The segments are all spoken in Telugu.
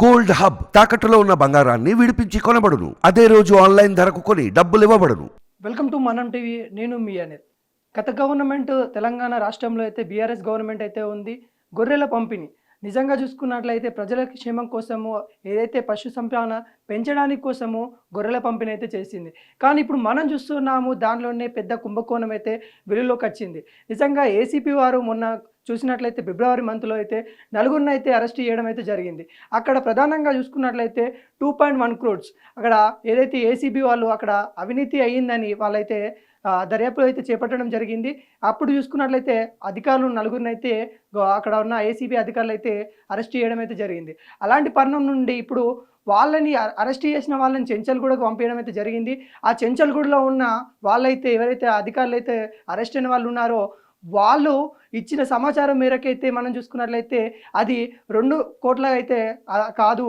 గోల్డ్ హబ్ తాకట్టులో ఉన్న బంగారాన్ని విడిపించి కొనబడును. అదే రోజు ఆన్లైన్ ధరకు కొని డబ్బులు ఇవ్వబడును. Welcome to Manam TV. నేను మీ అనిల్. గత గవర్నమెంట్ తెలంగాణ రాష్ట్రంలో అయితే బీఆర్ఎస్ గవర్నమెంట్ అయితే ఉంది గొర్రెల పంపిణీ. నిజంగా చూసుకున్నట్లయితే ప్రజల క్షేమం కోసము ఏదైతే పశు సంపాదన పెంచడానికి కోసము గొర్రెల పంపిణీ అయితే చేసింది. కానీ ఇప్పుడు మనం చూస్తున్నాము దానిలోనే పెద్ద కుంభకోణం అయితే వెలుగులోకి వచ్చింది. నిజంగా ఏసీపీ వారు మొన్న చూసినట్లయితే ఫిబ్రవరి మంత్లో అయితే నలుగురిని అయితే అరెస్ట్ చేయడం అయితే జరిగింది. అక్కడ ప్రధానంగా చూసుకున్నట్లయితే టూ పాయింట్ వన్ క్రోడ్స్ అక్కడ ఏదైతే ఏసీబీ వాళ్ళు అక్కడ అవినీతి అయ్యిందని వాళ్ళైతే ఆ, దర్యాప్తు అయితే చేపట్టడం జరిగింది. అప్పుడు చూసుకున్నట్లయితే అధికారులు నలుగురిని అయితే అక్కడ ఉన్న ఏసీబీ అధికారులు అయితే అరెస్ట్ చేయడం అయితే జరిగింది. అలాంటి పర్ణం నుండి ఇప్పుడు వాళ్ళని అరెస్ట్ చేసిన వాళ్ళని చెంచల్గూడకు పంపించడం అయితే జరిగింది. ఆ చెంచల్గూడలో ఉన్న వాళ్ళైతే ఎవరైతే అధికారులు అయితే అరెస్ట్ అయిన వాళ్ళు ఉన్నారో వాళ్ళు ఇచ్చిన సమాచారం మేరకైతే మనం చూసుకున్నట్లయితే అది రెండు కోట్ల అయితే కాదు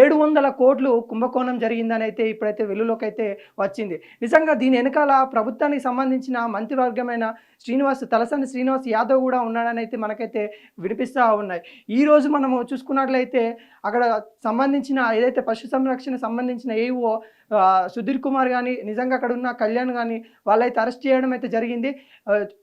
ఏడు వందల కోట్లు కుంభకోణం జరిగిందని అయితే ఇప్పుడైతే వెలుగులోకి అయితే వచ్చింది. నిజంగా దీని వెనకాల ప్రభుత్వానికి సంబంధించిన మంత్రివర్గమైన శ్రీనివాస్ తలసాని శ్రీనివాస్ యాదవ్ కూడా ఉన్నాడని అయితే మనకైతే వినిపిస్తూ ఉన్నాయి. ఈ రోజు మనము చూసుకున్నట్లయితే అక్కడ సంబంధించిన ఏదైతే పశు సంరక్షణ సంబంధించిన ఏవో సుధీర్ కుమార్ కానీ నిజంగా అక్కడ ఉన్న కళ్యాణ్ కానీ వాళ్ళైతే అరెస్ట్ చేయడం అయితే జరిగింది.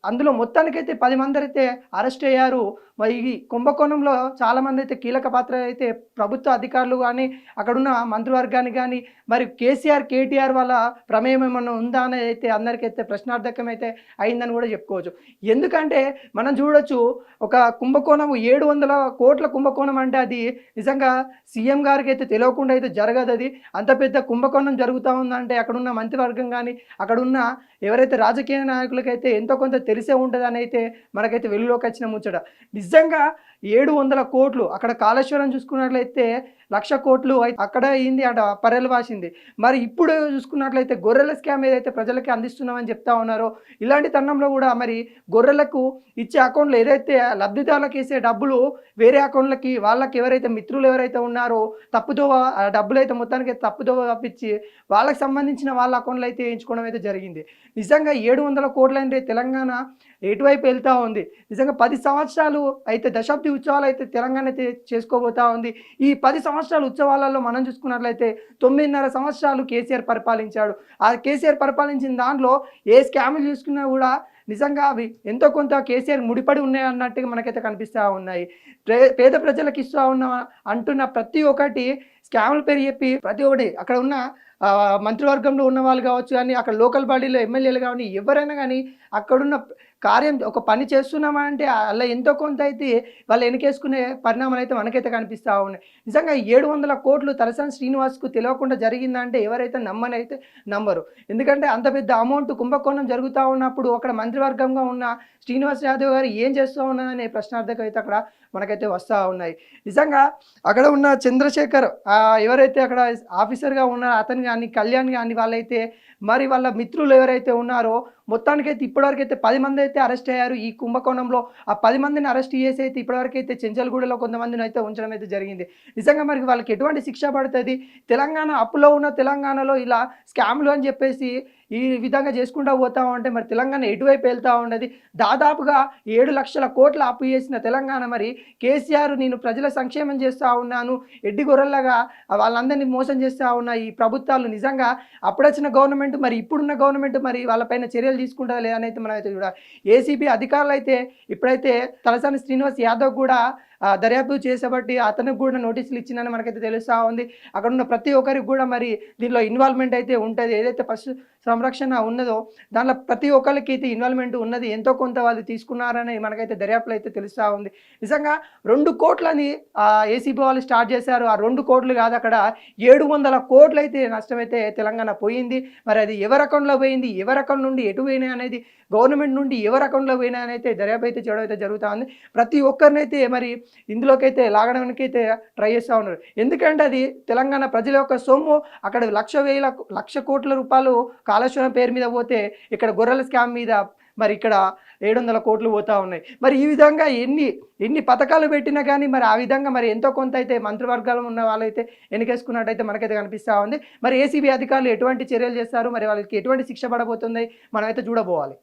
అందులో మొత్తానికైతే పది మంది అయితే అరెస్ట్ అయ్యారు మరి ఈ కుంభకోణంలో చాలామంది అయితే కీలక పాత్ర అయితే ప్రభుత్వ అధికారులు కానీ అక్కడున్న మంత్రివర్గాన్ని కానీ మరి కేసీఆర్ కేటీఆర్ వాళ్ళ ప్రమేయం ఏమన్నా ఉందా అనేది అయితే అందరికైతే ప్రశ్నార్థకం అయితే అయిందని కూడా చెప్పుకోవచ్చు. ఎందుకంటే మనం చూడొచ్చు ఒక కుంభకోణం ఏడు వందల కోట్ల కుంభకోణం అంటే అది నిజంగా సీఎం గారికి అయితే తెలియకుండా అయితే జరగదు అది. అంత పెద్ద కుంభకోణం జరుగుతూ ఉందంటే అక్కడున్న మంత్రివర్గం కానీ అక్కడున్న ఎవరైతే రాజకీయ నాయకులకైతే ఎంతో కొంత తెలిసే ఉంటుందని అయితే మనకైతే వెలుగులోకి వచ్చిన ముచ్చట. నిజంగా ఏడు వందల కోట్లు. అక్కడ కాళేశ్వరం చూసుకున్నట్లయితే లక్ష కోట్లు అయితే అక్కడ అయింది అట పర్రెలు వాసింది. మరి ఇప్పుడు చూసుకున్నట్లయితే గొర్రెల స్కామ్ ఏదైతే ప్రజలకి అందిస్తున్నామని చెప్తా ఉన్నారో ఇలాంటి తరుణంలో కూడా మరి గొర్రెలకు ఇచ్చే అకౌంట్లో ఏదైతే లబ్ధిదారులకు వేసే డబ్బులు వేరే అకౌంట్లకి వాళ్ళకి ఎవరైతే మిత్రులు ఎవరైతే ఉన్నారో తప్పుదోవ ఆ డబ్బులు అయితే మొత్తానికి తప్పుదోవ తప్పించి వాళ్ళకి సంబంధించిన వాళ్ళ అకౌంట్లో అయితే వేయించుకోవడం అయితే జరిగింది. నిజంగా ఏడు వందల కోట్లు అంటే తెలంగాణ ఎటువైపు వెళ్తూ ఉంది? నిజంగా పది సంవత్సరాలు అయితే దశాబ్ది ఉత్సవాలు అయితే తెలంగాణ అయితే చేసుకోబోతా ఉంది. ఈ పది సంవత్సరాల ఉత్సవాలలో మనం చూసుకున్నట్లయితే తొమ్మిదిన్నర సంవత్సరాలు కేసీఆర్ పరిపాలించాడు. ఆ కేసీఆర్ పరిపాలించిన దాంట్లో ఏ స్కామ్లు చూసుకున్నా కూడా నిజంగా అవి ఎంతో కొంత కేసీఆర్ ముడిపడి ఉన్నాయి అన్నట్టుగా మనకైతే కనిపిస్తూ ఉన్నాయి. పేద ప్రజలకు ఇస్తూ ఉన్న అంటున్న ప్రతి ఒక్కటి స్కామ్ల పేరు చెప్పి ప్రతి ఒక్కటి అక్కడ ఉన్న మంత్రివర్గంలో ఉన్న వాళ్ళు కావచ్చు కానీ అక్కడ లోకల్ బాడీలో ఎమ్మెల్యేలు కానీ ఎవరైనా కానీ అక్కడున్న కార్యం ఒక పని చేస్తున్నామంటే అలా ఎంతో కొంత అయితే వాళ్ళు వెనకేసుకునే పరిణామాలు అయితే మనకైతే కనిపిస్తూ ఉన్నాయి. నిజంగా ఏడు వందల కోట్లు తలసాని శ్రీనివాస్కు తెలియకుండా జరిగిందంటే ఎవరైతే నమ్మని అయితే నమ్మరు. ఎందుకంటే అంత పెద్ద అమౌంట్ కుంభకోణం జరుగుతూ ఉన్నప్పుడు అక్కడ మంత్రివర్గంగా ఉన్న శ్రీనివాస్ యాదవ్ గారు ఏం చేస్తూ ఉన్నారనే ప్రశ్నార్థకం అయితే అక్కడ మనకైతే వస్తూ ఉన్నాయి. నిజంగా అక్కడ ఉన్న చంద్రశేఖర్ ఎవరైతే అక్కడ ఆఫీసర్గా ఉన్నారో అతను కానీ కళ్యాణ్ కానీ వాళ్ళైతే మరి వాళ్ళ మిత్రులు ఎవరైతే ఉన్నారో మొత్తానికైతే ఇప్పటివరకు అయితే పది మంది అయితే అరెస్ట్ అయ్యారు. ఈ కుంభకోణంలో ఆ పది మందిని అరెస్ట్ చేసి అయితే ఇప్పటివరకు అయితే చెంచల్గూడలో కొంతమందిని అయితే ఉంచడం అయితే జరిగింది. నిజంగా మరి వాళ్ళకి ఎటువంటి శిక్ష పడుతుంది? తెలంగాణ అప్పులో ఉన్న తెలంగాణలో ఇలా స్కామ్లు అని చెప్పేసి ఈ విధంగా చేసుకుంటూ పోతా ఉంటే మరి తెలంగాణ ఎటువైపు వెళ్తూ ఉన్నది? దాదాపుగా ఏడు లక్షల కోట్ల అప్పు చేసిన తెలంగాణ మరి కేసీఆర్ నేను ప్రజల సంక్షేమం చేస్తూ ఉన్నాను. ఎడ్డి గొర్రెల్లాగా వాళ్ళందరినీ మోసం చేస్తూ ఉన్న ఈ ప్రభుత్వాలు నిజంగా అప్పుడొచ్చిన గవర్నమెంట్ మరి ఇప్పుడున్న గవర్నమెంట్ మరి వాళ్ళపైన చర్యలు తీసుకుంటుందా లేదనైతే అయితే మనం అయితే చూడాలి. ఏసీబీ అధికారులు అయితే ఇప్పుడైతే తలసాని శ్రీనివాస్ యాదవ్ కూడా దర్యాప్తు చేసేబట్టి అతనికి కూడా నోటీసులు ఇచ్చిందని మనకైతే తెలుస్తూ ఉంది. అక్కడ ఉన్న ప్రతి ఒక్కరికి కూడా మరి దీనిలో ఇన్వాల్వ్మెంట్ అయితే ఉంటుంది. ఏదైతే ఫస్ట్ సంరక్షణ ఉన్నదో దాంట్లో ప్రతి ఒక్కరికి అయితే ఇన్వాల్వ్మెంట్ ఉన్నది ఎంతో కొంత వాళ్ళు తీసుకున్నారని మనకైతే దర్యాప్తులు అయితే తెలుస్తూ ఉంది. నిజంగా రెండు కోట్లని ఏసీబీ వాళ్ళు స్టార్ట్ చేశారు. ఆ రెండు కోట్లు కాదు అక్కడ ఏడు వందల కోట్లు అయితే నష్టమైతే తెలంగాణ పోయింది. మరి అది ఎవరి అకౌంట్లో పోయింది? ఎవరి అకౌంట్ నుండి ఎటు పోయినాయి అనేది గవర్నమెంట్ నుండి ఎవరి అకౌంట్లో పోయినా అయితే దర్యాప్తు అయితే చేయడం అయితే జరుగుతూ ఉంది. ప్రతి ఒక్కరినైతే మరి ఇందులోకైతే లాగడానికి అయితే ట్రై చేస్తూ ఉన్నారు. ఎందుకంటే అది తెలంగాణ ప్రజల యొక్క సొమ్ము. అక్కడ లక్ష వేల లక్ష కోట్ల రూపాయలు కాళేశ్వరం పేరు మీద పోతే ఇక్కడ గొర్రెల స్కామ్ మీద మరి ఇక్కడ ఏడు వందల కోట్లు పోతా ఉన్నాయి. మరి ఈ విధంగా ఎన్ని ఎన్ని పథకాలు పెట్టినా కానీ మరి ఆ విధంగా మరి ఎంతో కొంత అయితే మంత్రివర్గాలు ఉన్న వాళ్ళైతే ఎన్నికేసుకున్నట్టయితే మనకైతే కనిపిస్తూ ఉంది. మరి ఏసీబీ అధికారులు ఎటువంటి చర్యలు చేస్తారు? మరి వాళ్ళకి ఎటువంటి శిక్ష పడబోతుంది? మనమైతే చూడబోవాలి.